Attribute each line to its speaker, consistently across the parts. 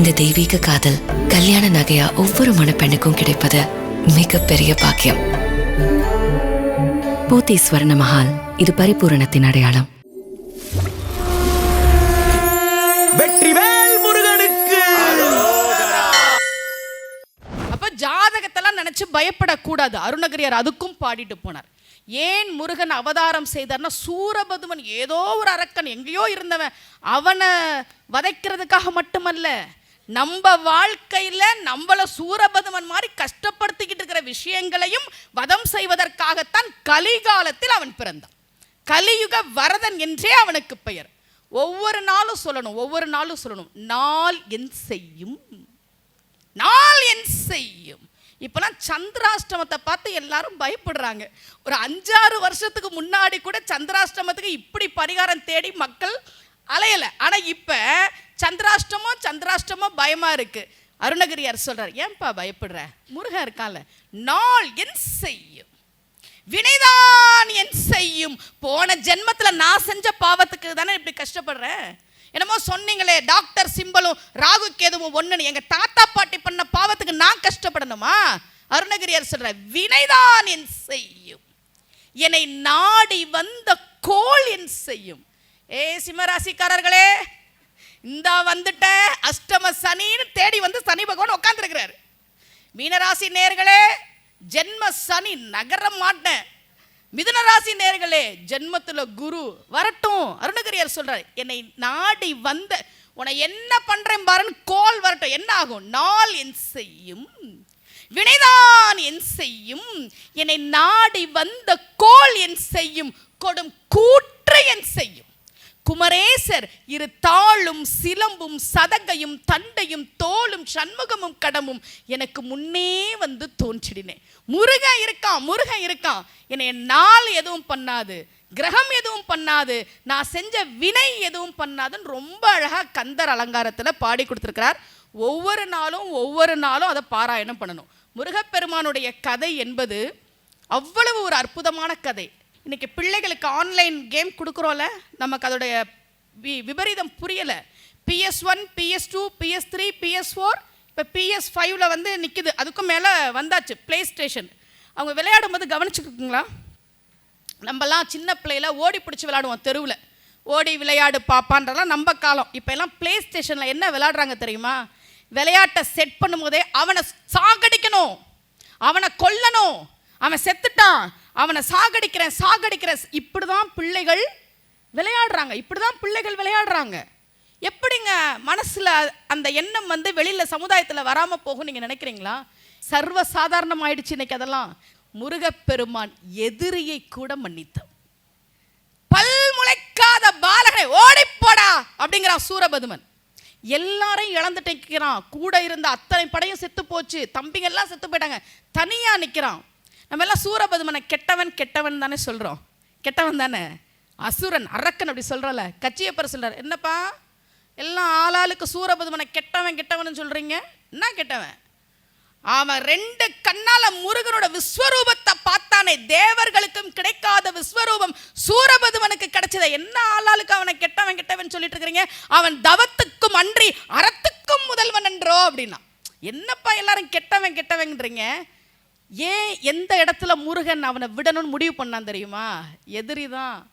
Speaker 1: இந்த தெய்வீக காதல் கல்யாண நகையா ஒவ்வொரு மணப்பெண்ணுக்கும் கிடைப்பது மிகப்பெரிய பாக்கியம். போத்தி ஸ்வர்ண மஹால் இது பரிபூரணத்தின் அடையாளம்.
Speaker 2: வெற்றிவேல் முருகனுக்கு!
Speaker 3: அப்ப ஜாதகத்தெல்லாம் நினைச்சு பயப்படக்கூடாது. அருணகிரியார் அதுக்கும் பாடிட்டு போனார். ஏன் முருகன் அவதாரம் செய்தார்னா சூரபதுமன் ஏதோ ஒரு அரக்கன் எங்கேயோ இருந்தவன் அவனை வதைக்கிறதுக்காக மட்டுமல்ல. நம்ம வாழ்க்கையில் நம்மளை சூரபதுமன் மாதிரி கஷ்டப்படுத்திக்கிட்டு இருக்கிற விஷயங்களையும் வதம் செய்வதற்காகத்தான் கலிகாலத்தில் அவன் பிறந்தான். கலியுக வரதன் என்றே அவனுக்கு பெயர். ஒவ்வொரு நாளும் சொல்லணும் ஒவ்வொரு நாளும் சொல்லணும். நாள் என் செய்யும். நாள் என் செய்யும். இப்போலாம் சந்திராஷ்டமத்தை பார்த்து எல்லாரும் பயப்படுறாங்க. ஒரு அஞ்சாறு வருஷத்துக்கு முன்னாடி கூட சந்திராஷ்டமத்துக்கு இப்படி பரிகாரம் தேடி மக்கள் அலையலை. ஆனால் இப்போ சந்திராஷ்டமோ சந்திராஷ்டமோ பயமாக இருக்குது அருணகிரியார் சொல்கிறார் ஏன்பா பயப்படுற? முருகன் இருக்கான்ல. நாள் என் செய்யும். வினைதான் என் செய்யும். போன ஜென்மத்தில் நான் செஞ்ச பாவத்துக்கு தானே இப்படி கஷ்டப்படுறேன் என்னமோ சொன்னீங்களே டாக்டர் சிம்பலும் ராகு கேதுவும் ஒன்றுன்னு எங்கள் தாத்தா பாட்டி பண்ண பாவத்துக்கு நான் கஷ்டப்படணுமா? அருணகிரியார் சொல்கிற வினைதான் என் செய்யும். என்னை நாடி வந்த கோள் என் செய்யும். ஏ சிம்மராசிக்காரர்களே இந்த வந்துட்ட அஷ்டம சனின்னு தேடி வந்து சனி பகவான் உட்காந்துருக்கிறாரு மீனராசி நேர்களே ஜென்ம சனி நகர மாட்டேன். மிதுன ராசி நேர்களே ஜென்மத்தில் குரு வரட்டும். அருணகிரியார் சொல்கிறார் என்னை நாடி வந்த உன்னை என்ன பண்ணுறேன் பாருன்னு கோல் வரட்டும். என்ன ஆகும்? நாள் என் செய்யும். வினைதான் என் செய்யும். என்னை நாடி வந்த கோல் என் செய்யும். கொடும் கூற்று என் செய்யும். குமரேசர் இரு தாளும் சிலம்பும் சதங்கையும் தண்டையும் தோளும் சண்முகமும் கடமும் எனக்கு முன்னே வந்து தோன்றினேன் முருகன் இருக்கான் முருகன் இருக்கான். என்னை நாள் எதுவும் பண்ணாது. கிரகம் எதுவும் பண்ணாது. நான் செஞ்ச வினை எதுவும் பண்ணாதுன்னு ரொம்ப அழகாக கந்தர் அலங்காரத்தில் பாடி கொடுத்துருக்கிறார். ஒவ்வொரு நாளும் ஒவ்வொரு நாளும் அதை பாராயணம் பண்ணணும். முருகப்பெருமானுடைய கதை என்பது அவ்வளவு ஒரு அற்புதமான கதை. இன்றைக்கி பிள்ளைகளுக்கு ஆன்லைன் கேம் கொடுக்குறோம்ல நமக்கு அதோடைய வி விபரீதம் புரியலை. BS one BS two BS three BS four இப்போ பிஎஸ் ஃபைவ்ல வந்து நிற்கிது அதுக்கும் மேலே வந்தாச்சு ப்ளே ஸ்டேஷன் அவங்க விளையாடும் போது கவனிச்சுக்கோங்களா. நம்மலாம் சின்ன பிள்ளையில ஓடி பிடிச்சி விளையாடுவோம் தெருவில். ஓடி விளையாடு பாப்பான்றதெல்லாம் நம்ம காலம். இப்போ எல்லாம் ப்ளே ஸ்டேஷனில் என்ன விளையாடுறாங்க தெரியுமா? விளையாட்டை செட் பண்ணும்போதே அவனை சாகடிக்கணும். அவனை கொல்லணும். அவன் செத்துட்டான். அவனை சாகடிக்கிறேன் சாகடிக்கிறேன். இப்படி தான் பிள்ளைகள் விளையாடுறாங்க. இப்படி தான் பிள்ளைகள் விளையாடுறாங்க. எப்படிங்க மனசில் அந்த எண்ணம் வந்து வெளியில் சமுதாயத்தில் வராமல் போகும் நீங்கள் நினைக்கிறீங்களா? சர்வ சாதாரணம் ஆயிடுச்சு இன்னைக்கு அதெல்லாம். முருகப்பெருமான் எதிரியை கூட மன்னித்தான் பல் முளைக்காத பாலகனை ஓடிப்போடா அப்படிங்கிறான் சூரபதுமன். எல்லாரையும் இழந்துட்டு நிற்கிறான் கூட இருந்த அத்தனை படையும் செத்து போச்சு. தம்பிங்க எல்லாம் செத்து போயிட்டாங்க. தனியாக நிற்கிறான் நம்ம எல்லாம் சூரபதுமனை கெட்டவன் கெட்டவன் தானே சொல்கிறோம் கெட்டவன் தானே? அசுரன் அரக்கன் அப்படி சொல்கிறல கச்சியப்பர் சொல்கிறார் என்னப்பா? எல்லாம் ஆளாளுக்கு சூரபதுமனை கெட்டவன் கெட்டவன் சொல்கிறீங்க என்ன கெட்டவன்? அவன் ரெண்டு கண்ணால முருகனோட விஸ்வரூபத்தை பார்த்தானே தேவர்களுக்கும் கிடைக்காத விஸ்வரூபம் சூரபதுமனுக்கு கிடைச்சத. என்ன ஆளாளுக்கு அவனை கெட்டவன் கெட்டவன் சொல்லிட்டு இருக்கிறீங்க? அவன் தவத்துக்கும் அன்றி அறத்துக்கும் முதல்வன் என்றோ அப்படின்னா. என்னப்பா எல்லாரும் கெட்டவன் கெட்டவன்றீங்க ஏன் எந்த இடத்துல முருகன் அவனை விடணும்னு முடிவு பண்ணான் தெரியுமா? எதிரி தான்.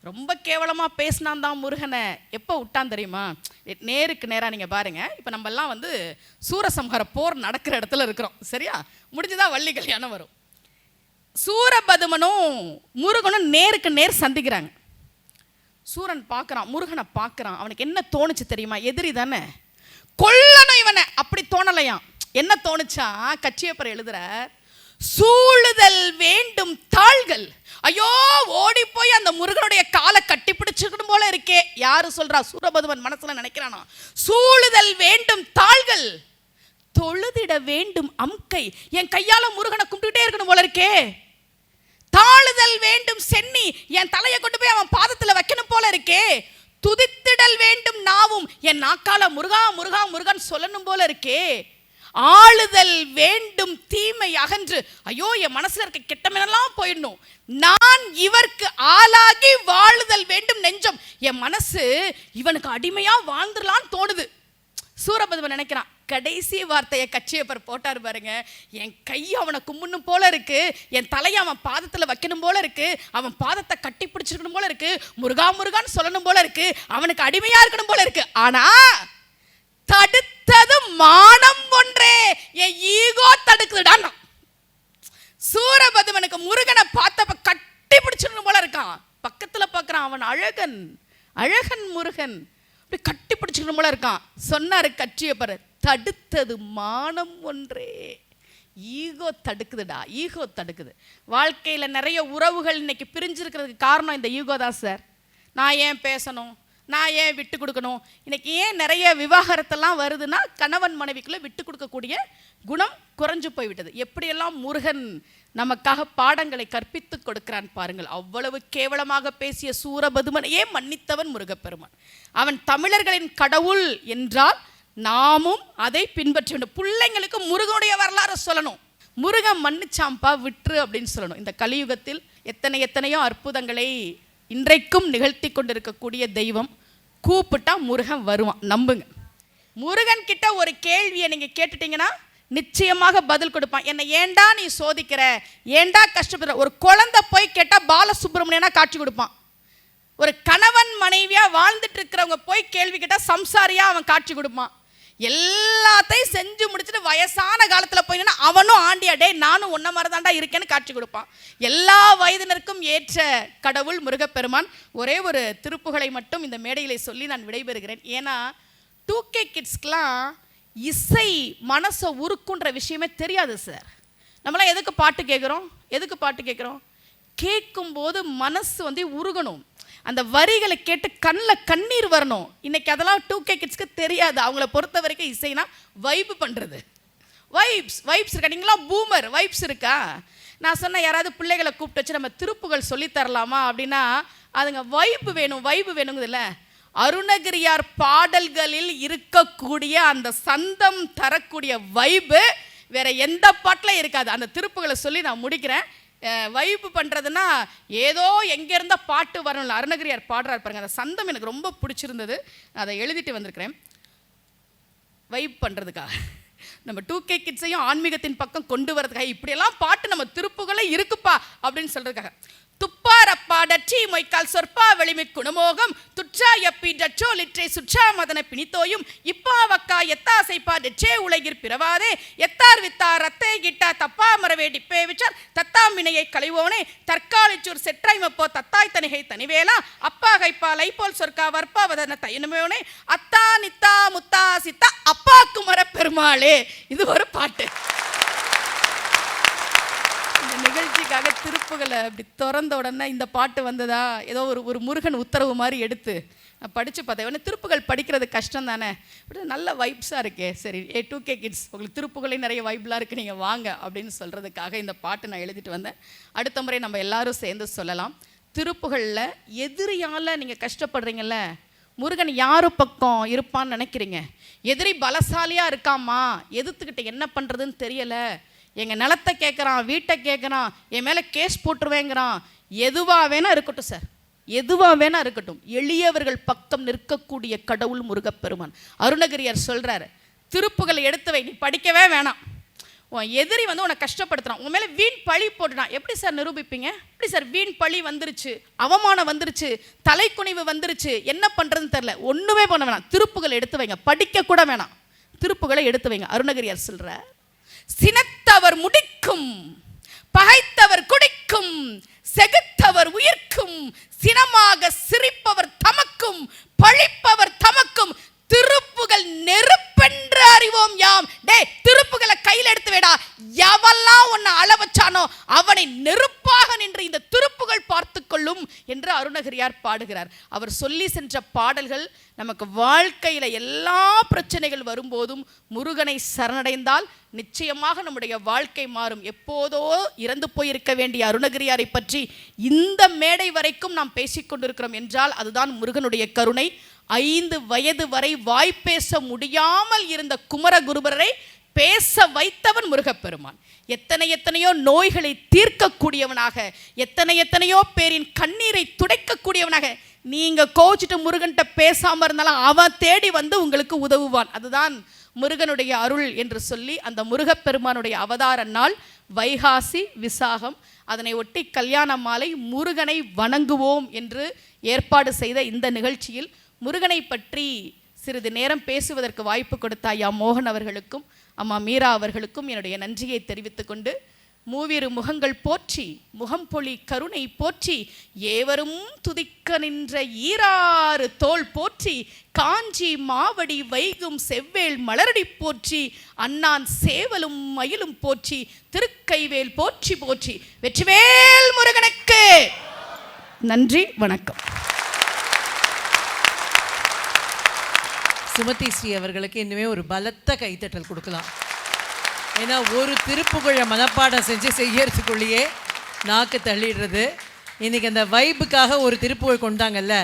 Speaker 3: ரொம்ப கேவலமாக பேசினான் தான் முருகனை. எப்போ விட்டான் தெரியுமா? நேருக்கு நேராக நீங்கள் பாருங்க. இப்போ நம்மெல்லாம் வந்து சூரசம்ஹார போர் நடக்கிற இடத்துல இருக்கிறோம். சரியா? முடிஞ்சுதான் வள்ளி கல்யாணம் வரும். சூரபதுமனும் முருகனும் நேருக்கு நேர் சந்திக்கிறாங்க. சூரன் பார்க்குறான் முருகனை பார்க்குறான் அவனுக்கு என்ன தோணுச்சு தெரியுமா? எதிரி தானே. கொல்லணும் இவனை. அப்படி தோணலையாம். என்ன தோணுச்சா? கச்சியப்பர் எழுதுறார் சூழுதல் வேண்டும் தாள்கள். ஐயோ ஓடி போய் அந்த முருகனுடைய காலை கட்டிப்பிடிச்சுக்கணும் போல இருக்கே. யாரு சொல்றா? சூரபதுவன் மனசுல நினைக்கிறானா? சூழுதல் வேண்டும் தாள்கள். தொழுதிட வேண்டும் அம்கை. என் கையால முருகனை கும்பிட்டுட்டே இருக்கணும் போல இருக்கே. தாழுதல் வேண்டும் சென்னி. என் தலையை கொண்டு போய் அவன் பாதத்துல வைக்கணும் போல இருக்கே. துதித்திடல் வேண்டும் நாவும். என் நாக்கால முருகா முருகா முருகன் சொல்லணும் போல இருக்கே. ஆளுதல் வேண்டும் தீமை அகன்று. ஐயோ என் மனசுல இருக்க கெட்டமெல்லாம் போயிடணும். நான் இவருக்கு ஆளாகி வாழுதல் வேண்டும் நெஞ்சம். என் மனசு இவனுக்கு அடிமையா வாழ்ந்துடலான்னு தோணுது. சூரபதுமன் நினைக்கிறான் கடைசி வார்த்தையை கச்சியப்பர் போட்டார் பாருங்க. என் கை அவனை கும்பிடணும் போல இருக்கு. என் தலையை அவன் பாதத்தில் வைக்கணும் போல இருக்கு. அவன் பாதத்தை கட்டி பிடிச்சிருக்கணும் போல இருக்கு. முருகா முருகான்னு சொல்லணும் போல இருக்கு. அவனுக்கு அடிமையா இருக்கணும் போல இருக்கு. ஆனா தடுத்தது மானம் ஒன்றே என் ஈகோ தடுக்குதுடான்னா. சூரபதுமனுக்கு முருகனை பார்த்தப்ப கட்டி பிடிச்சிடணும் போல இருக்கான். பக்கத்துல பார்க்குறான் அவன் அழகன். அழகன் முருகன். அப்படி கட்டி பிடிச்சிக்கணும் போல இருக்கான். சொன்னாரு கட்சியப்பர் தடுத்தது மானம் ஒன்றே ஈகோ தடுக்குதுடா ஈகோ தடுக்குது. வாழ்க்கையில் நிறைய உறவுகள் இன்னைக்கு பிரிஞ்சிருக்கிறதுக்கு காரணம் இந்த ஈகோ தான் சார். நான் ஏன் பேசணும்? நான் ஏன் விட்டு கொடுக்கணும்? இன்றைக்கி ஏன் நிறைய விவாகரத்தெல்லாம் வருதுன்னா கணவன் மனைவிக்குள்ளே விட்டு கொடுக்கக்கூடிய குணம் குறைஞ்சு போய்விட்டது. எப்படியெல்லாம் முருகன் நமக்காக பாடங்களை கற்பித்து கொடுக்கிறான் பாருங்கள். அவ்வளவு கேவலமாக பேசிய சூரபதுமனையே மன்னித்தவன் முருகப்பெருமான். அவன் தமிழர்களின் கடவுள் என்றால் நாமும் அதை பின்பற்ற வேண்டும். பிள்ளைங்களுக்கு முருகனுடைய வரலாறு சொல்லணும். முருகன் மன்னிச்சாம்பா விட்டுரு அப்படின்னு சொல்லணும். இந்த கலியுகத்தில் எத்தனை எத்தனையோ அற்புதங்களை இன்றைக்கும் நிகழ்த்தி கொண்டிருக்கக்கூடிய தெய்வம் கூப்பிட்டா முருகன் வருவான். நம்புங்க. முருகன் கிட்ட ஒரு கேள்வியை நீங்கள் கேட்டுட்டீங்கன்னா நிச்சயமாக பதில் கொடுப்பான். என்னை ஏன்டா நீ சோதிக்கிற? ஏண்டா கஷ்டப்படுற? ஒரு குழந்தை போய் கேட்டால் பாலசுப்ரமணியனா காட்சி கொடுப்பான். ஒரு கணவன் மனைவியாக வாழ்ந்துட்டு இருக்கிறவங்க போய் கேள்வி கேட்டால் சம்சாரியாக அவன் காட்சி கொடுப்பான். எல்லாத்தையும் செஞ்சு முடிச்சுட்டு வயசான காலத்தில் போயினா அவனும் ஆண்டியா டே நானும் உன்ன மாதிரி தாண்டா இருக்கேன்னு காட்சி கொடுப்பான். எல்லா வயதினருக்கும் ஏற்ற கடவுள் முருகப்பெருமான் ஒரே ஒரு திருப்புகளை மட்டும் இந்த மேடையிலே சொல்லி நான் விடைபெறுகிறேன். ஏன்னா டூ கே கிட்ஸ்க்கெலாம் இசை மனசை உருக்குன்ற விஷயமே தெரியாது சார். நம்மளாம் எதுக்கு பாட்டு கேட்குறோம் எதுக்கு பாட்டு கேட்குறோம் கேட்கும்போது மனசு வந்து உருகணும். அந்த வரிகளை கேட்டு கண்ணில் கண்ணீர் வரணும். இன்னைக்கு அதெல்லாம் டூ கே கிட்ஸ்க்கு தெரியாது. அவங்கள பொறுத்த வரைக்கும் இசைனா வைப் பண்ணுறது வைப்ஸ் வைப்ஸ் இருக்கா? நீங்களாம் பூமர் வைப்ஸ் இருக்கா? நான் சொன்ன யாராவது பிள்ளைகளை கூப்பிட்டு வச்சு நம்ம திருப்புகள் சொல்லித் தரலாமா அப்படின்னா அதுங்க வைப்பு வேணும் வைப்பு வேணுங்குதுல்ல. அருணகிரியார் பாடல்களில் இருக்கக்கூடிய அந்த சந்தம் தரக்கூடிய வைப்பு வேற எந்த பாட்டில் இருக்காது. அந்த திருப்புகளை சொல்லி நான் முடிக்கிறேன். வைப்பு பண்ணுறதுன்னா ஏதோ எங்கே பாட்டு வரணும்ல அருணகிரியார் பாடுறார் பாருங்க அந்த சந்தம் எனக்கு ரொம்ப பிடிச்சிருந்தது. அதை எழுதிட்டு வந்திருக்கிறேன். வைப் பண்ணுறதுக்காக நம்ம டூ கே கிட்ஸையும் ஆன்மீகத்தின் பக்கம் கொண்டு வரதுக்காக. இப்படியெல்லாம் பாட்டு நம்ம திருப்புகளே இருக்குப்பா அப்படின்னு சொல்றதுக்காக. துப்பாரப்பா டச்சி மொய்க்கால் சொற்பா வெளிமி குணமோகம் துற்றாயப்பி எப்பி டச்சோ சுற்றா மதன பிணித்தோயும் இப்பாவக்கா எத்தாசைப்பா எத்தா சைப்பா டெச்சே உலகிர் பிறவாதே எத்தார் வித்தார் ரத்தே கிட்டா தப்பா மரவே டிப்பே விச்சார் தத்தாம் வினையை கழிவோனே தற்காலிச்சூர் செற்றாய் தத்தாய் தனிகை தனிவேலா அப்பா கைப்பா லைப்போல் சொற்கா வற்பா வதன தையனுமேனே அத்தா நித்தா முத்தா சித்தா அப்பா குமர பெருமாளே. இது ஒரு பாட்டு. நிகழ்ச்சி நிகழ்ச்சிக்காக திருப்புகளை அப்படி திறந்த உடனே இந்த பாட்டு வந்ததா? ஏதோ ஒரு ஒரு முருகன் உத்தரவு மாதிரி எடுத்து நான் படித்து பார்த்தேன். உடனே திருப்புகள் படிக்கிறது கஷ்டம் தானே? நல்ல வைப்ஸாக இருக்கே. சரி ஏ டூ கே கிட்ஸ் உங்களுக்கு திருப்புகளையும் நிறைய வைப்லாம் இருக்குது நீங்கள் வாங்க அப்படின்னு சொல்கிறதுக்காக இந்த பாட்டு நான் எழுதிட்டு வந்தேன். அடுத்த முறை நம்ம எல்லாரும் சேர்ந்து சொல்லலாம். திருப்புகளில் எதிரியால் நீங்கள் கஷ்டப்படுறீங்கல்ல? முருகன் யார் பக்கம் இருப்பான்னு நினைக்கிறீங்க? எதிரி பலசாலியாக இருக்காமா? எதிர்த்துக்கிட்ட என்ன பண்ணுறதுன்னு தெரியலை. எங்கள் நிலத்தை கேட்குறான் வீட்டை கேட்குறான் என் மேலே கேஸ் போட்டுருவேங்கிறான். எதுவாக வேணா இருக்கட்டும் சார் எதுவாக வேணா இருக்கட்டும். எளியவர்கள் பக்கம் நிற்கக்கூடிய கடவுள் முருகப்பெருமான். அருணகிரியார் சொல்கிறாரு திருப்புகளை எடுத்து வை நீ படிக்கவே வேணாம். உன் எதிரி வந்து உன்னை கஷ்டப்படுத்துறான். உன் மேலே வீண் பழி போட்டுட்டான். எப்படி சார் நிரூபிப்பீங்க? எப்படி சார் வீண் பழி வந்துருச்சு? அவமானம் வந்துருச்சு? தலைக்குனிவு வந்துருச்சு? என்ன பண்ணுறதுன்னு தெரில ஒன்றுமே பண்ண வேணாம். திருப்புகளை எடுத்து வைங்க. படிக்க கூட வேணாம். திருப்புகளை எடுத்து வைங்க. அருணகிரியார் சொல்கிற சினத்தவர் முடிக்கும் பகைத்தவர் குடிக்கும் செகுத்தவர் உயிர்க்கும் சினமாக சிரிப்பவர் தமக்கும் பழிப்பவர் தமக்கும் திருப்புகள் நெருப்பென்று அறிவோம் யாம். டே திருப்புகளை கையில் எடுத்து வேடா. எவெல்லாம் உன்னை அள வச்சானோ அவனை நெருப்பாக நின்று இந்த திருப்புகள் பார்த்து கொள்ளும் என்று அருணகிரியார் பாடுகிறார். அவர் சொல்லி சென்ற பாடல்கள் நமக்கு வாழ்க்கையில எல்லா பிரச்சனைகள் வரும்போதும் முருகனை சரணடைந்தால் நிச்சயமாக நம்முடைய வாழ்க்கை மாறும். எப்போதோ இறந்து போயிருக்க வேண்டிய அருணகிரியாரை பற்றி இந்த மேடை வரைக்கும் நாம் பேசிக்கொண்டிருக்கிறோம் என்றால் அதுதான் முருகனுடைய கருணை. ஐந்து வயது வரை வாய்ப்பேச முடியாமல் இருந்த குமரகுருபரரை பேச வைத்தவன் முருகப்பெருமான். எத்தனை எத்தனையோ நோய்களை தீர்க்கக்கூடியவனாக எத்தனை எத்தனையோ பேரின் கண்ணீரை துடைக்கக்கூடியவனாக நீங்கள் கோச்சிட்டு முருகன்கிட்ட பேசாமல் இருந்தாலும் அவன் தேடி வந்து உங்களுக்கு உதவுவான். அதுதான் முருகனுடைய அருள் என்று சொல்லி அந்த முருகப்பெருமானுடைய அவதார நாள் வைகாசி விசாகம் அதனை ஒட்டி கல்யாண மாலை முருகனை வணங்குவோம் என்று ஏற்பாடு செய்த இந்த நிகழ்ச்சியில் முருகனை பற்றி சிறிது நேரம் பேசுவதற்கு வாய்ப்பு கொடுத்த ஐயா மோகன் அவர்களுக்கும் அம்மா மீரா அவர்களுக்கும் என்னுடைய நன்றியை தெரிவித்துக்கொண்டு மூவிரு முகங்கள் போற்றி முகம்பொழி கருணை போற்றி ஏவரும் துதிக்க நின்ற ஈராறு தோள் போற்றி காஞ்சி மாவடி வைகும் செவ்வேல் மலரடி போற்றி அண்ணான் சேவலும் மயிலும் போற்றி திருக்கைவேல் போற்றி போற்றி. வெற்றிவேல் முருகனுக்கு. நன்றி வணக்கம்.
Speaker 2: சுமதி ஸ்ரீ அவர்களுக்கு இன்னுமே ஒரு பலத்த கைத்தட்டல் கொடுக்கலாம். ஏன்னா ஒரு திருப்புகழை மனப்பாடம் செஞ்சு செய்யறதுக்குள்ளேயே நாக்கு தள்ளிடுறது. இன்றைக்கி அந்த வைப்புக்காக ஒரு திருப்புகழ் கொண்டாங்கல்ல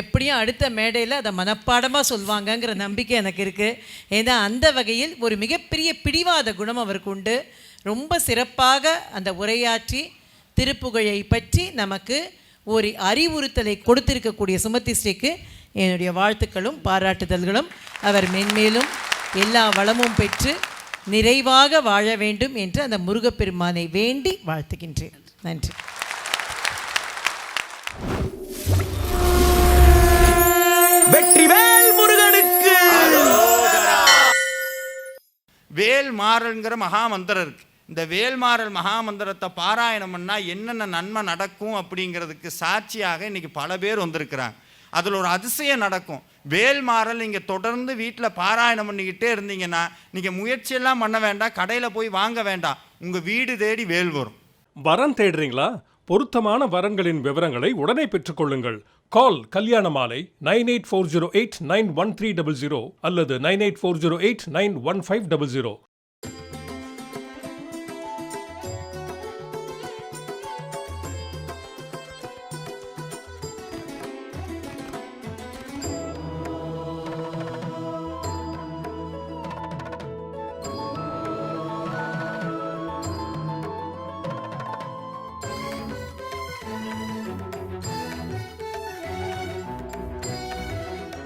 Speaker 2: எப்படியும் அடுத்த மேடையில் அதை மனப்பாடமாக சொல்லுவாங்கங்கிற நம்பிக்கை எனக்கு இருக்குது ஏன்னா அந்த வகையில் ஒரு மிகப்பெரிய பிடிவாத குணம் அவருக்கு உண்டு. ரொம்ப சிறப்பாக அந்த உரையாற்றி திருப்புகழை பற்றி நமக்கு ஒரு அறிவுறுத்தலை கொடுத்திருக்கக்கூடிய சுமதி ஸ்ரீக்கு என்னுடைய வாழ்த்துக்களும் பாராட்டுதல்களும். அவர் மென்மேலும் எல்லா வளமும் பெற்று நிறைவாக வாழ வேண்டும் என்று அந்த முருகப்பெருமானை வேண்டி வாழ்த்துகின்றேன். நன்றி.
Speaker 4: வெற்றிவேல் முருகனுக்கு! வேல் மாறல்ங்கிற மகாமந்திரம் இருக்கு. இந்த வேல்மாறல் மகாமந்திரத்தை பாராயணம் பண்ணா என்னென்ன நன்மை நடக்கும் அப்படிங்கிறதுக்கு சாட்சியாக இன்னைக்கு பல பேர் வந்திருக்கிறாங்க. அதில் ஒரு அதிசயம் நடக்கும். வேல் மாறல் நீங்கள் தொடர்ந்து வீட்டில் பாராயணம் பண்ணிக்கிட்டே இருந்தீங்கன்னா நீங்கள் முயற்சியெல்லாம் பண்ண வேண்டாம் கடையில் போய் வாங்க வேண்டாம். உங்கள் வீடு தேடி வேல் வரும்.
Speaker 5: வரன் தேடுறீங்களா? பொருத்தமான வரன்களின் விவரங்களை உடனே பெற்றுக்கொள்ளுங்கள். Call Kalyana Malai nine eight four zero eight nine one three double zero அல்லது nine eight four zero eight nine one five double zero.